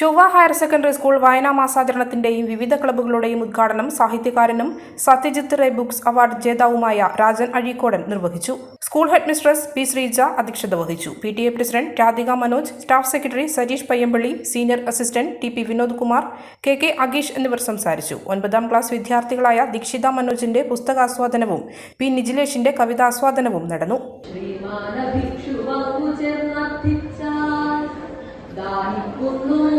ചൊവ്വ higher secondary school വായനാ മാസാചരണത്തിന്റെയും വിവിധ ക്ലബ്ബുകളുടെയും ഉദ്ഘാടനം സാഹിത്യകാരനും സത്യജിത്ത് റേ ബുക്സ് അവാർഡ് ജേതാവുമായ രാജൻ അഴീക്കോടൻ നിർവഹിച്ചു. School head mistress P Sreeja അധ്യക്ഷത വഹിച്ചു. P T A president Radhika Manoj staff secretary Sajeesh Payyampally senior assistant T P Vinod Kumar K K Ageesh എന്നിവർ സംസാരിച്ചു. ഒൻപതാം ക്ലാസ് വിദ്യാർത്ഥികളായ ദീക്ഷിത മനോജിന്റെ പുസ്തകാസ്വാദനവും പി നിജിലേഷിന്റെ കവിതാസ്വാദനവും നടന്നു. ദാഹിക്കുന്നു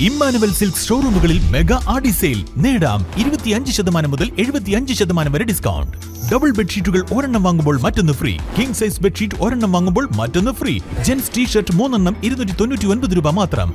ഇമ്മാനുവൽ സിൽക്ക് ഷോറൂമുകളിൽ മെഗാ ആഡി സെയിൽ നേടാം ഇരുപത്തിയഞ്ച് ശതമാനം മുതൽ എഴുപത്തിയഞ്ച് ശതമാനം വരെ ഡിസ്കൗണ്ട്. ഡബിൾ ബെഡ്ഷീറ്റുകൾ ഒരെണ്ണം വാങ്ങുമ്പോൾ മറ്റൊന്ന് ഫ്രീ. കിങ് സൈസ് ബെഡ്ഷീറ്റ് ഒരെണ്ണം വാങ്ങുമ്പോൾ മറ്റൊന്ന് ഫ്രീ. ജെൻസ് ടീ ഷർട്ട് മൂന്നെണ്ണം ഇരുന്നൂറ്റി തൊണ്ണൂറ്റി ഒൻപത് രൂപ മാത്രം.